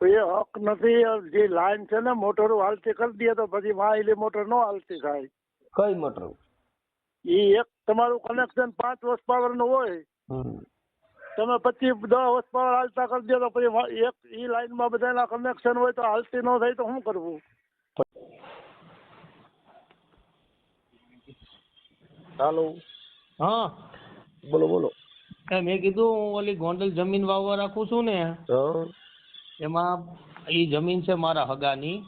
તો એ હક નથી જે લાઈન છે ને મોટર હાલતી કરી દે તો પછી વાયલી મોટર નો હાલતી થાય. કઈ મોટર એ એક તમારું કનેક્શન પાંચ વર્ષ પાવરનું હોય. તમે પચીસ દસ વર્ષ પાવર હાલતા કરી દો તો પછી એક ઈ લાઈનમાં બધાના કનેક્શન હોય તો હાલતી ન થાય તો શું કરવું? હાલો. હા. બોલો બોલો. એ મેં કીધું હું ઓલી ગોંડલ જમીન વાવવા રાખું છું ને. હા. એમાં એ જમીન છે મારા હગાની.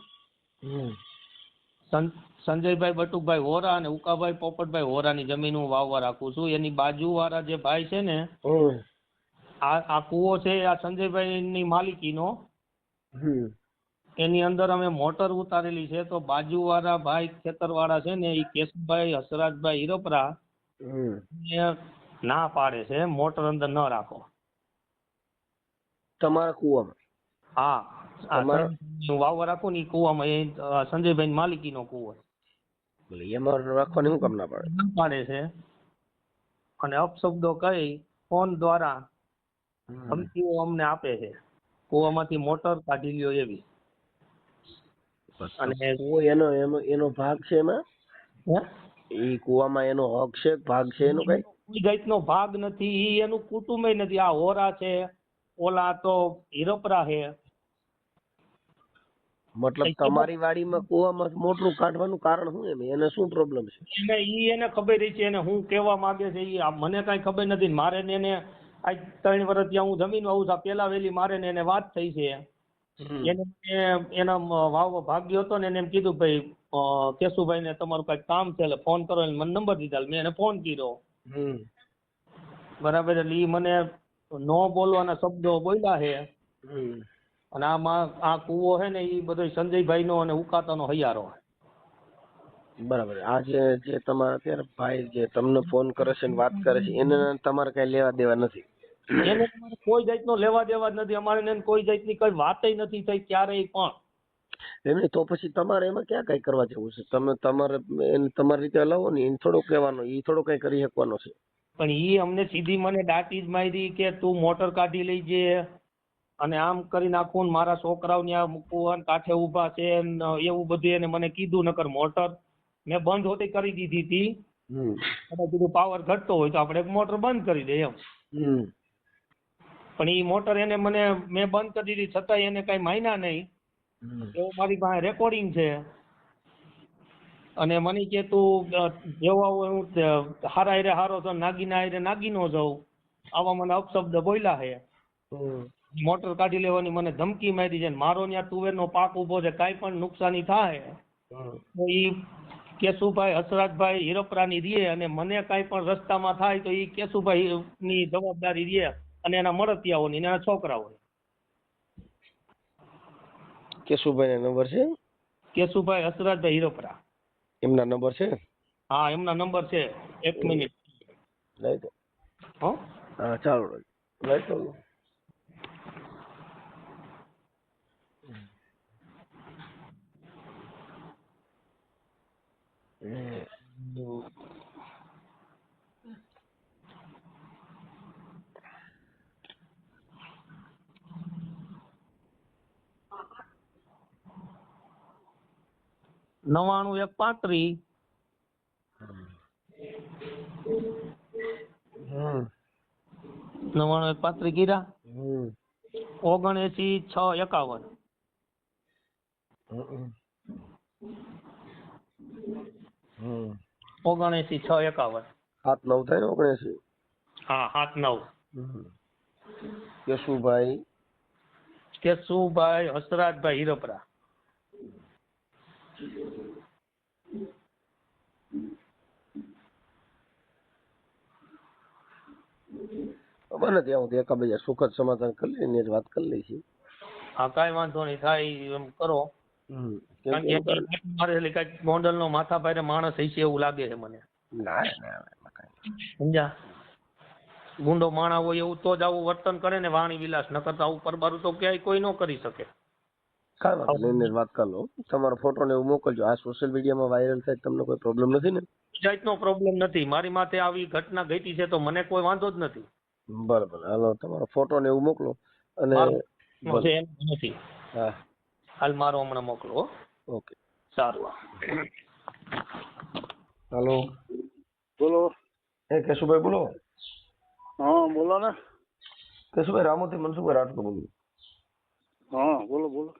સંજયભાઈ બટુકભાઈ હોરા અને ઉકાભાઈ પોપટભાઈ વોરાની જમીન હું વાવવા રાખું છું. એની બાજુવાળા જે ભાઈ છે ને આ આ કૂવો છે આ સંજયભાઈની માલિકીનો. એની અંદર અમે મોટર ઉતારેલી છે તો બાજુવાળા ભાઈ ખેતરવાળા છે ને એ કેશુભાઈ હસરાજભાઈ એ ના પાડે છે મોટર અંદર ન રાખો. તમારા કુવામાં? હા. વાવવા રાખો ને એ કૂવામાં એ સંજયભાઈ માલિકી નો કુવો બોલે એમાં રાખવાની શું કામ ના પાડે? ના પાડે છે. અને અપશબ્દો કહી ફોન દ્વારા ધમકીઓ અમને આપે છે. કુવામાંથી મોટર કાઢી લ્યો એવી. અને કુવો એનો એનો એનો ભાગ છે એમાં? હે? એ કુવામાં એનો હક છે ભાગ છે એનો કઈ? કોઈ જાતનો ભાગ નથી. એનું કુટુંબ નથી. આ હોરા છે. ઓલા તો હીરોપરા હે. મતલબ તમારી વાડીમાં કુવામાં મોટરું કાઢવાનું કારણ શું એમ? એને શું પ્રોબ્લેમ છે? એને ઈ એને ખબર છે એને હું કહેવા માંગે છે ઈ મને કાંઈ ખબર નથી મારે ને એને આજ ત્રણ વર્ષ ત્યાં હું જમીન વાવું છું પેલા વેલી મારે ને એને વાત થઈ છે. એને એના વાવ ભાગ્યો હતો ને એને એમ કીધું ભાઈ કેશુભાઈ ને તમારું કઈ કામ છે એટલે ફોન કરો એને મને નંબર દીધા એટલે મેં એને ફોન કર્યો. બરાબર એટલે ઈ મને નો બોલવાના શબ્દો બોલ્યા છે. અને આમાં આ કૂવો છે ને એ બધો સંજયભાઈ નો અને ઉકાતાનો હૈયારો બરાબર. આજે જે તમારા અત્યારે ભાઈ જે તમને ફોન કરે છે વાત કરે છે એને તમારે કઈ લેવા દેવા નથી? એને કોઈ જાતનો લેવા દેવા જ નથી. અમારે એને કોઈ જાતની કઈ વાતય નથી થઈ ક્યારેય પણ. એમને તો પછી તમારે એમાં ક્યાં કઈ કરવા જેવું છે? તમે તમારે એને તમારી રીતે હલાવો ને એને થોડો કહેવાનો એ થોડો કઈ કરી શકવાનો છે. પણ એ અમને સીધી મને દાટી જ મારી કે તું મોટર કાઢી લેજે અને આમ કરી નાખું ને મારા છોકરાઓને આ મૂકવું અને કાંઠે ઊભા છે ને એવું બધું એને મને કીધું નકર મોટર. મેં બંધ હોતી કરી દીધી હતી. અને કીધું પાવર ઘટતો હોય તો આપણે મોટર બંધ કરી દઈએ એમ. પણ ઈ મોટર એને મને મેં બંધ કરી દીધી છતાં એને કઈ માન્યા નહીં. એવું મારી પાસે રેકોર્ડિંગ છે. અને મને કે તું જેવા હોય હું હારા હારે હારો છો નાગીના હારે નાગી નો જાઉં આવા મને અપશબ્દ બોલ્યા છે મોટર કાઢી લેવાની મને ધમકી મારી છે મારો ત્યાં તુવેરનો પાક ઊભો છે કાંઈ પણ નુકસાની થાય. તો ઈ કેશુભાઈ હસરાજભાઈ હિરોપરાની રીએ અને મને કાંઈ પણ રસ્તામાં થાય તો ઈ કેશુભાઈ ની જવાબદારી રીએ અને એના મળતિયાઓની એના છોકરાઓની. કેશુભાઈ નંબર છે? કેશુભાઈ હસરાજભાઈ હિરોપરા. એમના નંબર છે? હા એમના નંબર છે. એક મિનિટ. લઈ દો હો ચાલો લઈ દો હમ. નવાણું એક પાંત્રીસ હમ. નવાણું એક પાંત્રીસ ગીરા હમ. ઓગણએસી છ એકાવન. ઓગણએસી છ એકાવન. સાત નવ થાય ને ઓગણસી હા સાત નવ. કેશુભાઈ? કેશુભાઈ હસરાજભાઈ હિરોપરા. નથી. આવું તો એકાબીજા સુખદ સમાધાન કરી લઈને જ વાત કરી લઈશી હા કાંઈ વાંધો નહીં થાય એમ કરો. મારે એટલે કાંઈક ગોંડલનો માથા ભારે માણસ હશે એવું લાગે છે મને. ના ના. સમજ્યા? ગુંડો માણા હોય એવું તો જ આવું વર્તન કરે ને વાણી વિલાસ ન કરતા આવું પરબારું તો ક્યાંય કોઈ ન કરી શકે. કાંઈ વાંધો નહીં વાત કરી લો. તમારો ફોટો ને એવું મોકલજો. આ સોશિયલ મીડિયામાં વાયરલ થાય તમને કોઈ પ્રોબ્લેમ નથી ને? જાતનો પ્રોબ્લેમ નથી. મારી માથે આવી ઘટના ઘટી છે તો મને કોઈ વાંધો જ નથી. બરાબર. હાલો તમારો ફોટો ને એવું મોકલો અને નથી. હા. હાલ મારો હમણાં મોકલો ઓકે. સારું હાલો. બોલો. એ કેશુભાઈ બોલો. હા બોલો ને. કેશુભાઈ રામોથી મનસુખભાઈ રાઠોડ બોલું. હા બોલો બોલો.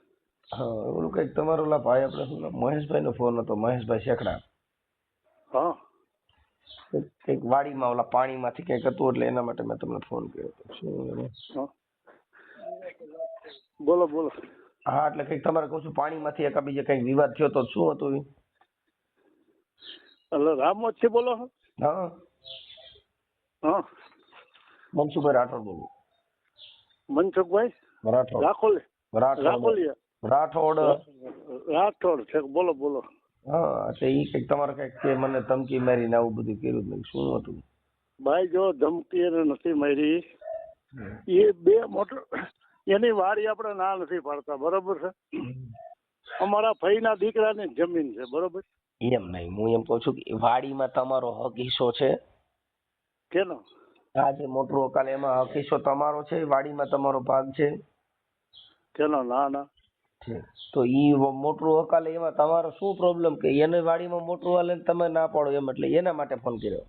હા ઓલું કંઈક તમારો ઓલા ભાઈ આપણે શું નામ? મહેશભાઈનો ફોન હતો મહેશભાઈ શેખડા. હા. કંઈક- વાડીમાં ઓલા પાણીમાંથી કંઈક હતું એટલે એના માટે મેં તમને ફોન કર્યો હતો. શું બોલો? બોલો હા એટલે કંઈક તમારે કહું છું પાણીમાંથી એકાબીજે કંઈક વિવાદ થયો તો શું હતું? એટલે રામોદથી બોલો હા. હા. મનસુખભાઈ રાઠોડ બોલું. મનસુખભાઈ? રાઠોડ. રાખોલી. રાઠોડ. રાખોલિયા રાઠોડ. રાઠોડ છે બોલો બોલો. હા તો ઈ કંઈક તમારે કંઈક કે મને ધમકી મારીને આવું બધું કર્યું મેં શું હતું? ભાઈ જો ધમકી એને નથી મારી એ બે મોટર એની વાડી આપણે ના નથી પાડતા બરોબર છે? અમારા ફઈના દીકરાની જમીન છે બરોબર? એમ નહીં હું એમ કહું છું કે વાડીમાં તમારો હક હિસ્સો છે? કેનો? આ જે મોટરો કાલે એમાં હક હિસ્સો તમારો છે? વાડીમાં તમારો ભાગ છે? કેનો? ના ના. તો ઈ મોટરું હકાલે એમાં તમારો શું પ્રોબ્લેમ કે એને વાડીમાં મોટરું હાલે તમે ના પાડો એમ એટલે એના માટે ફોન કર્યો.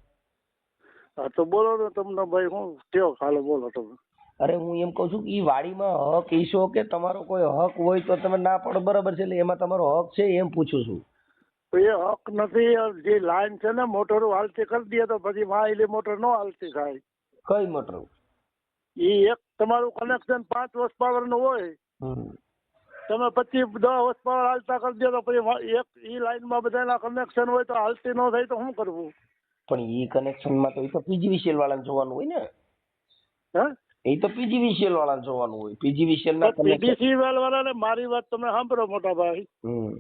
હા તો બોલો ને તમને ભાઈ હું કયો ખાલે બોલો તમે. અરે હું એમ કહું છું કે ઈ વાડીમાં હક ઈશો કે તમારો કોઈ હક હોય તો તમે ના પાડો બરાબર છે એટલે એમાં તમારો હક છે એમ પૂછું છું. તો એ હક નથી જે લાઈન છે ને મોટરો હાલતી કરી દે તો પછી વાયલી મોટર નો હાલતી થાય. કઈ મોટર? એ એક તમારું કનેક્શન પાંચ વર્ષ પાવરનું હોય. તમે પછી દસ વર્ષ હાલતા કરી દો તો પછી એક ઈ લાઈનમાં બધાના કનેક્શન હોય તો હાલતી ન થાય તો શું કરવું? પણ ઈ કનેક્શનમાં તો એ તો પીજીવીસીએલ વાળાને જોવાનું હોય ને. હે? એ તો પીજીવીસીએલ વાળાને જોવાનું હોય. પીજીવીસીએલ ના connection- વાળાને મારી વાત તમે સાંભળો મોટા ભાઈ હમ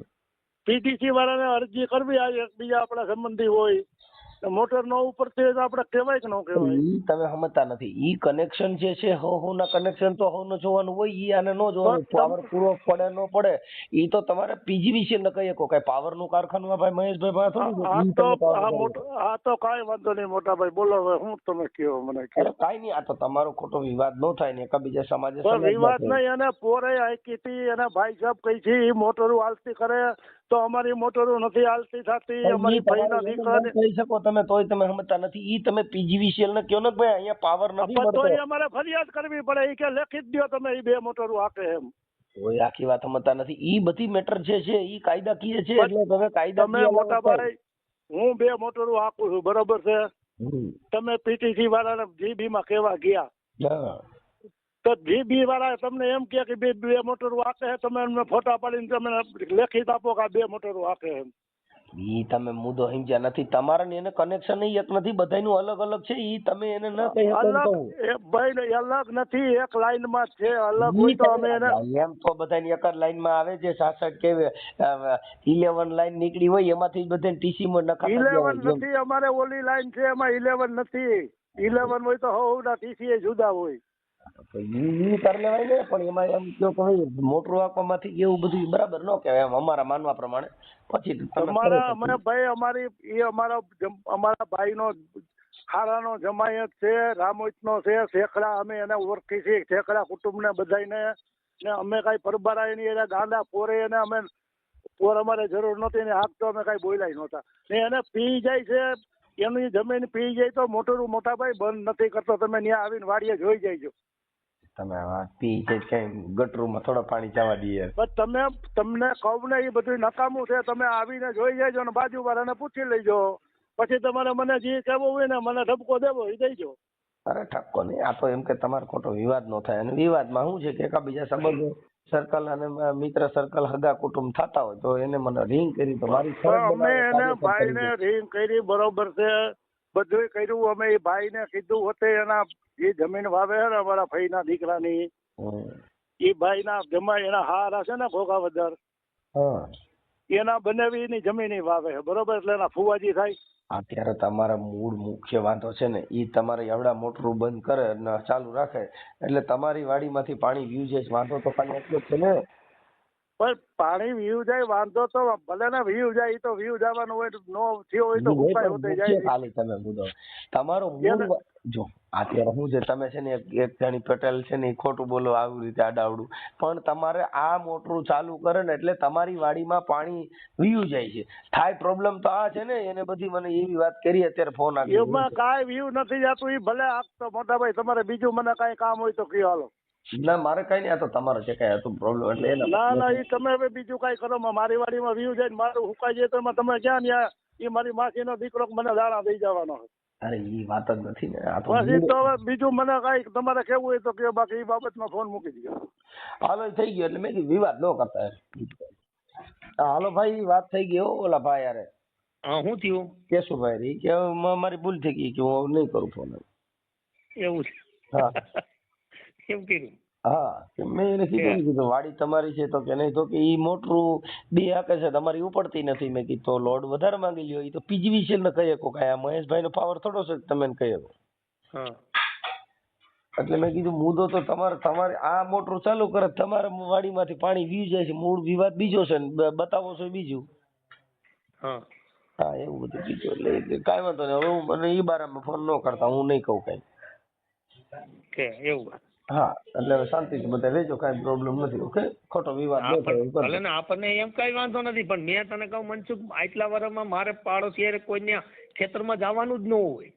પીડીસી વાળાને અરજી કરવી આ એકબીજા આપણા સંબંધી હોય. મોટર નો ઉપર છે આપણે કહેવાય કે ન કહેવાય? ઈ તમે સમજતા નથી. ઈ કનેક્શન જે છે હો હો ના કનેક્શન તો હો જોવાનું હોય ઈ આને નો જોવાનું પાવર પૂરો પડે નો પડે ઈ તો તમારે પીજીવીસી ન કહી શકો. કઈ પાવરનું કારખાનું ભાઈ મહેશભાઈ પાસે આ તો તમે આ મોટો આ તો કઈ વાંધો નહીં મોટા ભાઈ. બોલો હવે હું તમે કયો મને કયો. કાંઈ નહીં આ તો તમારો ખોટો વિવાદ નો થાય ને એકબીજા સમાજે વિવાદ નહીં અને પોરે આઈ હતી અને ભાઈ સાહેબ કઈ છે એ મોટરો હાલતી કરે તો અમારી મોટરો નથી હાલતી થતી અમારી ભાઈના દીકરાને બંધ શકો તમે તોય તમે સમજતા નથી. ઈ તમે પીજીવીસીએલ ને કયો ને ભાઈ અહીંયા પાવર નથી મળતો. તોય અમારે ફરિયાદ કરવી પડે ઈ કે લેખિત દ્યો તમે ઈ બે મોટરો હાકે એમ. કોઈ આખી વાત સમજતા નથી. ઈ બધી મેટર જે છે ઈ કાયદાકીય છે એટલે તમે તમે કાયદાકીય મોટા ભાઈ હું બે મોટરો હાકું છું બરોબર છે? તમે પીટીસી વાળાને જીબી માં કેવા ગયા? તો બી વાળા તમને એમ કે કે બે બે મોટરો હાકે છે તમે એમને ફોટા પાડીને તમે લેખિત આપો કે આ બે મોટરો હાકે એમ. ઈ તમે મુદ્દો સમજ્યા નથી. તમારા ને એને કનેક્શન એક નથી બધાયનું અલગ અલગ છે ઈ તમે એને ન કહી અલગ ભાઈ ને અલગ નથી એક લાઈનમાં છે અલગ હોય તો અમે એને એમ તો બધાની એક જ લાઈનમાં આવે છે સાસઠ કે ઇલેવન લાઈન નીકળી હોય એમાંથી બધાને ટીસી માં હોય. ઇલેવન નથી અમારે ઓલી લાઈન છે એમાં ઇલેવન નથી. ઇલેવન હોય તો હવ ના ટીસી જુદા હોય. ઈ લેવાય ને પણ એમાં એમ કયો કે ભાઈ મોટરું આપવામાંથી એવું બધું બરાબર ન કહેવાય એમ અમારા માનવા પ્રમાણે. પછી અમારા અમે ભાઈ અમારી એ અમારા અમારા ભાઈનો ખારાનો જમાયત છે રામોઈતનો છે શેખડા અમે એને ઓળખી છીએ શેખડા કુટુંબને બધાયને. ને અમે કાંઈ પરબારાય નહીં એને ગાંડા પોરે એને અમે પોર અમારે જરૂર નહોતી ને આગ તો અમે કાંઈ બોલાય નહોતા. ને એને પી જાય છે એની જમીન પી જાય તો મોટરું મોટાભાઈ બંધ નથી કરતો તમે ત્યાં આવીને વાડીએ જોઈ જઈજો તમે પી છે કઈ ગટરમાં થોડા પાણી જવા દઈએ. પણ તમે તમને કહું ને એ બધું નકામું છે. તમે આવીને જોઈ જજો ને બાજુ વાળાને પૂછી લેજો. પછી તમારે મને જે કહેવું હોય ને મને ઠપકો દેવો એ દેજો. અરે ઠપકો નહીં. આ તો એમ કે તમારો ખોટો વિવાદ નો થાય. અને વિવાદમાં શું છે કે એકબીજા સંબંધો સર્કલ અને મિત્ર સર્કલ હગા કુટુંબ થતા હોય તો એને મને રિંગ કરી તો મારી અમે એને ભાઈને રિંગ કરી બરોબર છે. બધું કર્યું. અમે એ ભાઈને કીધું હોતે એના જે જમીન વાવે છે ને અમારા ભાઈના દીકરાની. એ ભાઈના જમા એના હારા છે ને ભોગાવદર. હા. એના બનેવીની જમીન વાવે છે બરોબર? એટલે એના ફુવાજી થાય. અત્યારે તમારા મૂળ મુખ્ય વાંધો છે ને એ તમારે એવડા મોટરું બંધ કરે અને ચાલુ રાખે એટલે તમારી વાડીમાંથી પાણી વ્યુ છે વાંધો તો ખાલી એટલો જ છે ને. પણ પાણી વીવ જાય વાંધો તો ભલે ને વીવ જાય તો વીવ જવાનું હોય નો થયો હોય તો ઉપાય હોતે જાય. ખાલી તમે મુદ્દો તમારો મૂળ જો અત્યારે હું જે તમે છે ને એક જાણી પટેલ છે ને ખોટું બોલો આવી રીતે આડાવડું. પણ તમારે આ મોટરું ચાલુ કરે ને એટલે તમારી વાડીમાં પાણી વીવ જાય છે. થાય પ્રોબ્લેમ તો આ છે ને એને બધી મને એવી વાત કરી અત્યારે ફોન આવ્યો એમાં કાંઈ વીવ નથી જતું એ ભલે આપતો મોટા ભાઈ તમારે બીજું મને કાંઈ કામ હોય તો કયો હાલો. ના મારે કઈ નહીં આ તો તમારે છે કઈ હતું પ્રોબ્લેમ એટલે ના ના એ તમે હવે બીજું કઈ કરો માં મારી વાડીમાં વ્યૂ જાય ને મારું હુકાઈ જાય તો એમાં તમે ક્યાં ન્યા એ મારી માસીનો દીકરો મને દાણા દઈ જવાનો અરે એ વાત જ નથી ને આ તો પછી તો હવે બીજું મને કઈ તમારે કેવું હોય તો કે બાકી ઈ બાબતમાં ફોન મૂકી દીધો. હાલો થઈ ગયો એટલે મેં કીધું વિવાદ ન કરતા હાલો ભાઈ વાત થઈ ગઈ ઓલા ભાઈ અરે હા શું થયું? કેશુભાઈ રી કે મ- મારી ભૂલ થઈ ગઈ કે હું નહીં કરું ફોન એવું છે. હા. કેમ કર્યું? હા મેં એને કીધું કીધું વાડી તમારી છે તો કે નહીં? તો કે ઈ મોટરું બે હાકે છે તમારી ઉપડતી નથી. મેં કીધું તો લોડ વધારે માંગી લ્યો. ઈ તો પીજીવીસીએલ ને કહી શકો. કાંઈ આ મહેશભાઈ નો પાવર થોડો છે તમે એને કહી શકો. એટલે મેં કીધું મુદ્દો તો તમારે તમારે આ મોટરું ચાલુ કરે તમારા વાડીમાંથી પાણી વી જાય છે મૂળ વિવાદ બીજો છે ને બતાવો છો બીજું? હા. હા એવું બધું કીધું એટલે કાંઈ વાંધો નહીં. હવે હું મને ઈ બારામાં ફોન ન કરતા હું નહીં કહું કાંઈ. કે એવું હા એટલે હવે શાંતિથી બધા રહેજો કાંઈ પ્રોબ્લેમ નથી ઓકે ખોટો વિવાદ ન થાય એવું ભલે કરજો. ને આપણને એમ કઈ વાંધો નથી પણ મેં તને કહું મનસુખ આટલા વર્ષમાં મારે પાડોશી કોઈને ખેતરમાં જવાનું જ ન હોય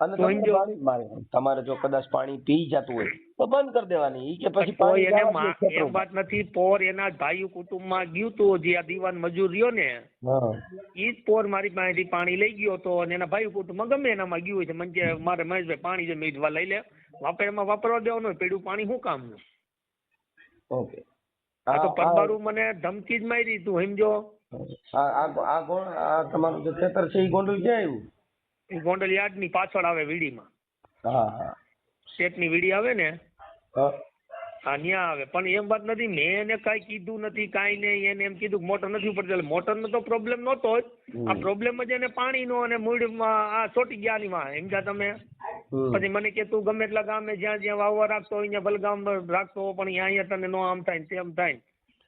અને તમારે સમજો. પાણી મારે તમારે જો કદાચ પાણી પી જતું હોય તો બંધ કરી દેવાની ઈ કે પછી તો પાણી એને જવા મા- દે એમ ખેતરોમાં. વાત નથી પોર એના ભાઈ કુટુંબમાં ગયું તું જે આ દીવાન મજૂર રહ્યો ને હા ઈ જ પોર મારી પાસેથી પાણી લઈ ગયો તો અને એના ભાઈ કુટુંબમાં ગમે એનામાં ગયું હોય છે મને કે મારે મહેશભાઈ પાણી છે મેં કીધું, લઈ લે વાપરે એમાં વાપરવા દેવાનું પીડું પાણી શું કામનું? ઓકે. આ તો પરબારું મને ધમકી જ મારી તું સમજો. આ આ આ તમારું જે ખેતર છે એ ગોંડલ ક્યાં આવ્યું? એ ગોંડલ યાર્ડની પાછળ આવે વીડીમાં. હા હા. શેઠની વીડી આવે ને? હા. હા આવે. પણ એમ વાત નથી મેં એને કાંઈ કીધું નથી કાંઈ નહીં એને એમ કીધું મોટર નથી ઉપડતી. એટલે મોટરનો તો પ્રોબ્લેમ નહોતો જ. આ. પ્રોબ્લેમ જ એને પાણીનો અને મૂળમાં આ ચોટી ગયા ની માં સમજ્યા તમે? પછી મને કે તું ગમે એટલા ગામે જ્યાં જ્યાં વાવવા રાખતો હોય ત્યાં ભલગામ રાખતો પણ અહીંયા અહીંયા તને નો આમ થાય ને તેમ થાય.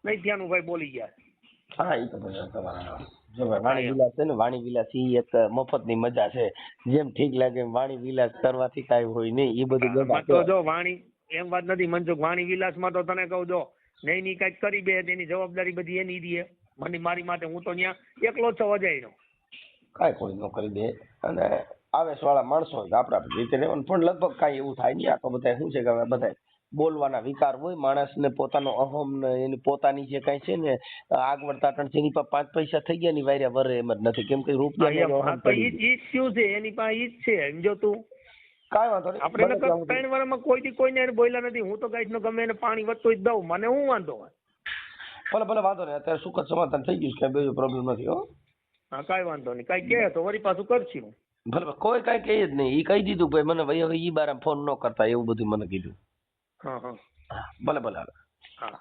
નહીં ત્યાંનું ભાઈ બોલી ગયા. હા એ તો બધા તમારા જો ભાઈ વાણી વિલાસ છે ને વાણી વિલાસ ઈ એક મફતની મજા છે. જેમ ઠીક લાગે એમ વાણી વિલાસ કરવાથી કાંઈ હોય નહીં. એ બધું તો જો વાણી એમ વાત નથી. મનસુખ વાણી વિલાસમાં તો તને કહું જો નહીં ની કાંઈક કરી બે તેની જવાબદારી બધી એની દીએ મને મારી માટે હું તો ત્યાં એકલો જ છું અજાયનો કાંઈ કોઈ ન કરી દે. અને આવેશ વાળા માણસો આપણા રીતે રહેવાનું. પણ લગભગ કાંઈ એવું થાય નહીં. આ તો બધા શું છે કે બધા બોલવાના વિકાર હોય. માણસને પોતાનો અહમ ને એની પોતાની જે કાંઈ છે ને આગવડતા તાટણ છે એની પાસે પાંચ પૈસા થઈ ગયા ની વાર્યા વરે એમ જ નથી. કેમ કે રૂપિયા થયું છે? એની પાસે ઈ જ છે. સમજો તું કાંઈ વાંધો નહીં. આપણે. ત્રણ વારમાં કોઈથી કોઈને એને બોલ્યા નથી. હું તો ગાઈડ નો ગમે એને પાણી વધતું જ દઉં. મને હું વાંધો હોય? ભલે ભલે વાંધો નહીં. અત્યારે સુખદ સમાધાન થઈ ગયું છે? કાંઈ બીજો પ્રોબ્લેમ નથી હો. હા કાંઈ વાંધો નહીં. કાંઈ કહે તો વળી પાછું કરશી. હું ભલે. કોઈ કાંઈ કહે જ નહીં. એ કહી દીધું ભાઈ મને ભાઈ હવે ઈ બારે ફોન ન કરતા એવું બધું મને કીધું. હા હા, ભલે ભલે હા.